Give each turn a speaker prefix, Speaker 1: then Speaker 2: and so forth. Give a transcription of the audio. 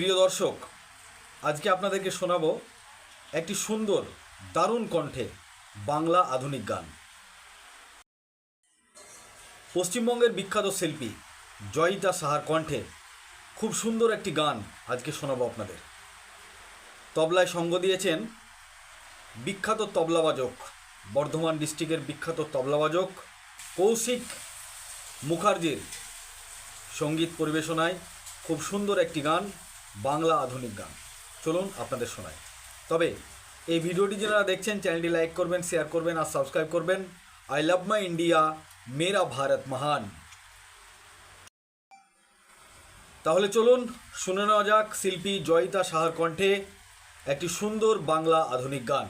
Speaker 1: প্রিয় দর্শক, আজকে আপনাদেরকে শোনাবো একটি সুন্দর, দারুণ কণ্ঠে বাংলা আধুনিক গান। পশ্চিমবঙ্গের বিখ্যাত শিল্পী জয়িতা সাহার কণ্ঠে খুব সুন্দর একটি গান আজকে শোনাবো আপনাদের। তবলায় সঙ্গ দিয়েছেন বিখ্যাত তবলাবাজক, বর্ধমান ডিস্ট্রিক্টের বিখ্যাত তবলাবাজক কৌশিক মুখার্জির সংগীত পরিবেশনায় খুব সুন্দর একটি গান বাংলা আধুনিক গান। চলুন আপনাদের শোনাই। তবে এই ভিডিওটি যারা দেখছেন, চ্যানেলটি লাইক করবেন, শেয়ার করবেন আর সাবস্ক্রাইব করবেন। আই লাভ মাই ইন্ডিয়া, মেরা ভারত মহান। তাহলে চলুন শুনে নেওয়া যাক শিল্পী জয়িতা সাহার কণ্ঠে একটি সুন্দর বাংলা আধুনিক গান।